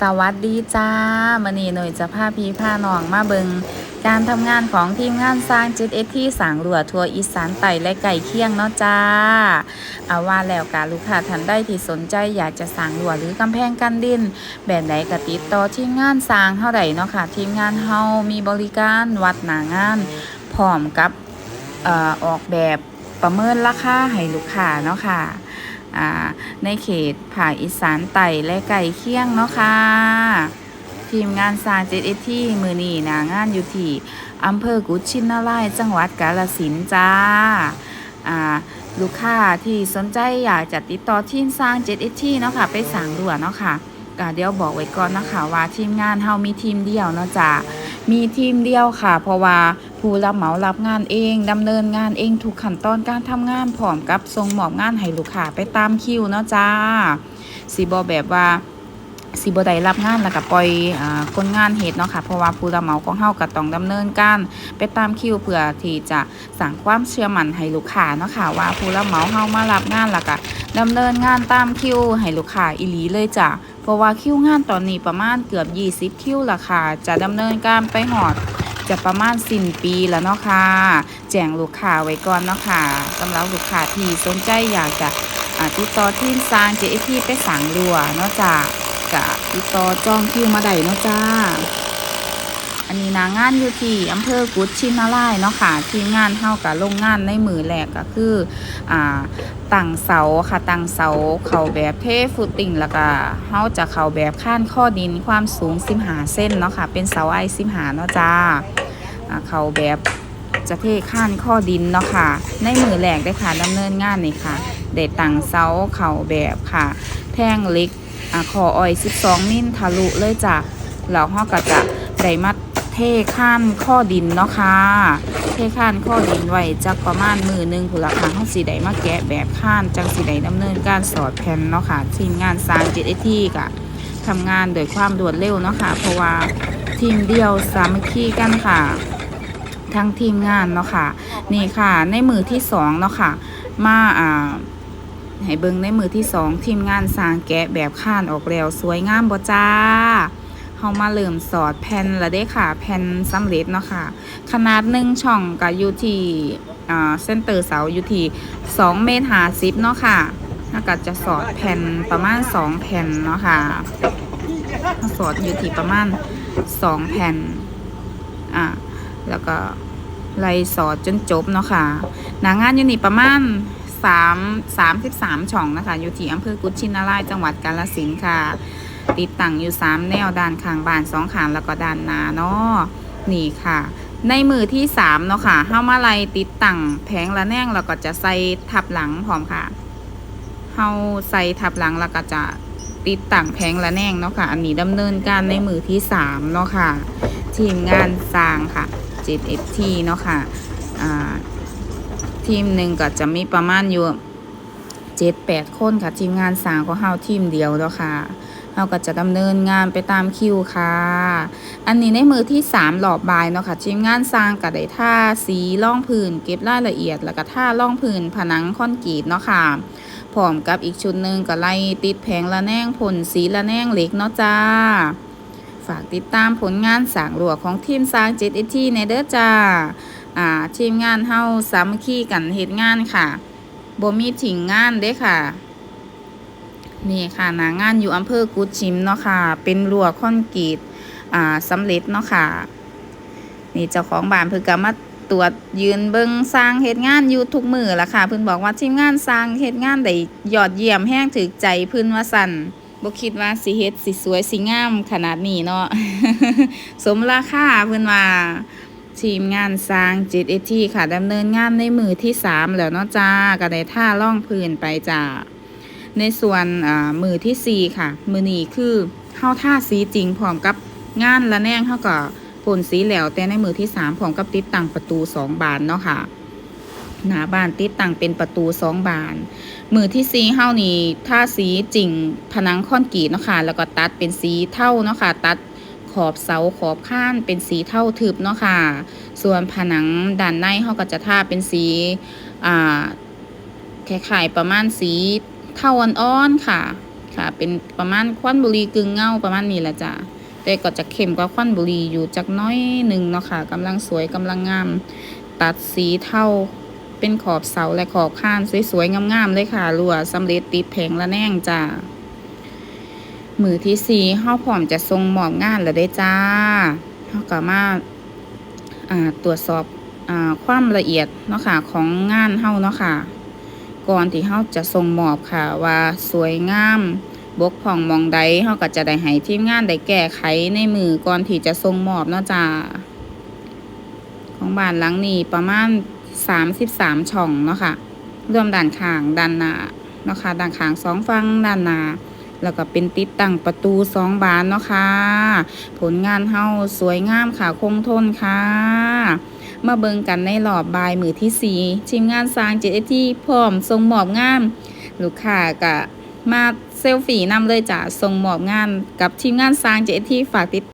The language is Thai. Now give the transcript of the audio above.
สวัสดีจ้ามื่อนี้หน่อยจะพาพี่พาน้องมาเบิงการทำงานของทีมงานสร้างจิตเอที่สางหรัวทัวอีสานไต่และไก่เคียงเนาะจ้าเอาว่าแล้วการลูกค้าท่านได้ที่สนใจอยากจะสางหรัวหรือกำแพงกันดิน แบบไหนกติดต่อทีมงานสร้างเท่าไหร่เนาะค่ะทีมงานเฮามีบริการวัดหนางานพร้อมกับออออกแบบประเมินราคาให้ลูกค้าเนาะค่ะอ่า ในเขตภาคอีสานไต่และไก่เคียงเนาะค่ะทีมงานสร้างเจดเอที่มือนีหนางานอยู่ที่อำเภอกุชินารายจังหวัดกาฬสินจ้าลูกค้าที่สนใจอยากจะติดต่อทีมสร้างเจ็ดเอที่เนาะค่ะไปสั่งด่วนเนาะค่ะเดี๋ยวบอกไว้ก่อนนะคะว่าทีมงานเฮามีทีมเดียวเนาะจ้ามีทีมเดียวค่ะ เพราะว่า ผู้รับเหมารับงานเองดำเนินงานเองทุกขั้นตอนการทำงานพร้อมกับส่งหมอบงานให้ลูกค้าไปตามคิวเนาะจ้าสิบอแบบว่าสิบอได้รับงานแล้วก็ปล่อยอคนงานเฮ็ดเนาะค่ะเพราะว่าผู้รับเหมาของเฮาก็ต้องดำเนินการไปตามคิวเพื่อที่จะสร้างความเชื่อมั่นให้ลูกค้าเนาะค่ะว่าผู้รับเหมาเฮามารับงานแล้วก็ดำเนินงานตามคิวให้ลูกค้าอีหลีเลยจ้ะเพราะว่าคิวงานตอนนี้ประมาณเกือบ 20 คิวละค่ะจะดำเนินการไปหอด จะประมาณสิ้นปีแล้วเนาะค่ะแจ้งลูกค้าไว้ก่อนเนาะค่ะสำหรับลูกค้าที่สนใจอยากจะติดต่อทีมสร้าง JT ไปสั่งรัวเนาะจ้ะกะติดต่อจ้องคิวมาได้เนาะจ้า อันนี้นางานอยู่ที่อำเภอกุชินารายเนาะค่ะทีมงานเฮากับลงงานในมือแรกก็คืออ่าตั้งเสาค่ะตั้งเสาเข่าแบบเทฟุตติ้งแล้วก็เฮาจะเข่าแบบข้านข้อดินความสูง15เส้นเนาะค่ะเป็นเสาไอ้15เนาะจ้าเข่าแบบจะเทข้านข้อดินเนาะค่ะ ในมือแรกได้ค่ะดำเนินงานนี่ค่ะได้ตั้งเสาเข่าแบบค่ะ แท่งเล็กอะขออ้อย 12 มิลทะลุเลยจ้ะแล้วเฮาก็จะได้มาเท ข้านข้อดินเนาะค่ะเทข้านข้อดินไว้จักประมาณมือหนึ่งผู้ละค่ะเฮาสิได้มาแกะแบบข้านจังสิได้ดำเนินการสอดแผ่นเนาะค่ะทีมงานสร้างเจิตไอที่ก็ทำงานโดยความรวดเร็วเนาะค่ะเพราะว่าทีมเดียวสามัคคีกันค่ะ ทั้งทีมงานเนาะค่ะนี่ค่ะในมือที่สองเนาะค่ะมาอ่าให้เบิ่งในมือที่สองทีมงานสร้างแกะแบบข้านออกแล้วสวยงามบ่จ้า เฮามาเริ่มสอดแผ่นล้วเด้ค่ะ แผ่นสำเร็จเนาะค่ะ ขนาดหนึ่งช่องก็อยู่ที่อ่าเส้นเตอร์เสาอยู่ที่2เมตร50เนาะค่ะแล้วก็จะสอดแผ่นประมาณ 2 แผ่นเนาะค่ะ สอดอยู่ที่ประมาณ 2 แผ่น อ่าแล้วก็ไล่สอดจนจบเนาะค่ะ หนางานอยู่นี่ประมาณสามสามสิบสามช่องนะคะ อยู่ที่อำเภอกุชินารายจังหวัดกาฬสินค่ะ ติดตั้งอยู่สามแนวด้านข้างบานสองข้างแล้วก็ด้านหน้าเนาะนี่ค่ะ ในมือที่สามเนาะค่ะเฮามาไล่ติดตั้งแผงละแนงแล้วก็จะใส่ทับหลังพร้อมค่ะเฮาใส่ทับหลังแล้วก็จะติดตั้งแผงละแนงเนาะค่ะ อันนี้ดำเนินการในมือที่สามเนาะค่ะ ทีมงานสร้างค่ะ 7FT เนาะค่ะอ่าทีมหนึ่งก็จะมีประมาณอยู่เจ็ดแปดคนค่ะ ทีมงานสร้างของเฮาทีมเดียวแล้วค่ะ เฮาก็จะดำเนินงานไปตามคิวค่ะ อันนี้ในมือที่สามหลอบบายเนาะค่ะทีมงานสร้างก็ได้ท่าสีล่องพื้นเก็บรายละเอียด แล้วก็ท่าล่องพื้นผนังคอนกรีตเนาะค่ะพร้อมกับอีกชุดหนึ่งก็ไล่ติดแผงละแนงผลสีละแนงเหล็กเนาะจ้า ฝากติดตามผลงานสร้างหลวของทีมสร้างเจ็ดเอทีในเด้อจ้าอ่าทีมงานเฮาสามัคคีกันเฮ็ดงานค่ะบ่มีทิ้งงานเด้ค่ะ นี่ค่ะหนางานอยู่อำเภอกุดชิมเนาะค่ะ เป็นรั้วคอนกรีตอ่าสำเร็จเนาะค่ะ นี่เจ้าของบ้านเพิ่นก็มาตรวจยืนเบิ่งสร้างเฮ็ดงานอยู่ทุกมือละค่ะ เพิ่นบอกว่าทีมงานสร้างเฮ็ดงานได้ยอดเยี่ยมแฮงถึกใจเพิ่นว่าสั่นบ่คิดว่าสิเฮ็ดสิสวยสิงามขนาดนี้เนาะสมราคาเพิ่นว่าทีมงานสร้างจิตเอทีค่ะดำเนินงานในมือที่สามแล้วเนาะจ้าก็ได้ท่าล่องพื้นไปจ้า ในส่วนมือที่สี่ค่ะ มือนี้คือเข้าท่าสีจริงพร้อมกับงานละแนงเข้ากับผลสีแล้วแต่ในมือที่สามพร้อมกับติดตั้งประตูสองบานเนาะค่ะหนาบานติดตั้งเป็นประตูสองบาน มือที่สีเฮานี่ท่าสีจริงผนังคอนกรีตเนาะค่ะแล้วก็ตัดเป็นสีเท่าเนาะค่ะตัดขอบเสาขอบข้านเป็นสีเท่าทึบเนาะค่ะ ส่วนผนังด้านในเขาก็จะท่าเป็นสีอ่าคล้ายๆประมาณสี เท่าอ่อนๆค่ะ ค่ะ เป็นประมาณควันบุรีกึ่งเงาประมาณนี้แหละจ้ะแต่ก็จะเข้มกว่าควันบุรีอยู่จักน้อยหนึ่งเนาะค่ะกำลังสวยกำลังงาม ตัดสีเทาเป็นขอบเสาและขอบข้านสวยๆงามๆเลยค่ะรัวสำเร็จติดแผงละแนงจ้ามือที่สี่เฮาพร้อมจะทรงหมอบงานแล้วได้จ้าเฮาก็มาตรวจสอบอความละเอียดเนาะค่ะของงานเฮาเนาะค่ะ ก่อนที่เฮาจะส่งมอบค่ะว่าสวยงามบกพ่องมองใดเฮาก็จะได้ให้ทีมงานได้แก้ไขในมือก่อนที่จะส่งมอบเนาะจ้าของบ้านหลังนี้ประมาณ 33 ช่องเนาะค่ะรวมด้านข้างด้านหน้าเนาะค่ะด้านข้างสองฝั่งด้านหน้าแล้วก็เป็นติดตั้งประตูสองบานเนาะค่ะ ผลงานเฮาสวยงามค่ะ คงทนค่ะ มาเบิ่งกันในหลอบบายมือที่สี่ทีมงานสร้างเจที่พร้อมส่งมอบงานลูกค้าก็มาเซลฟี่นำเลยจ้ะส่งมอบงานกับทีมงานสร้างเจที่ฝากติด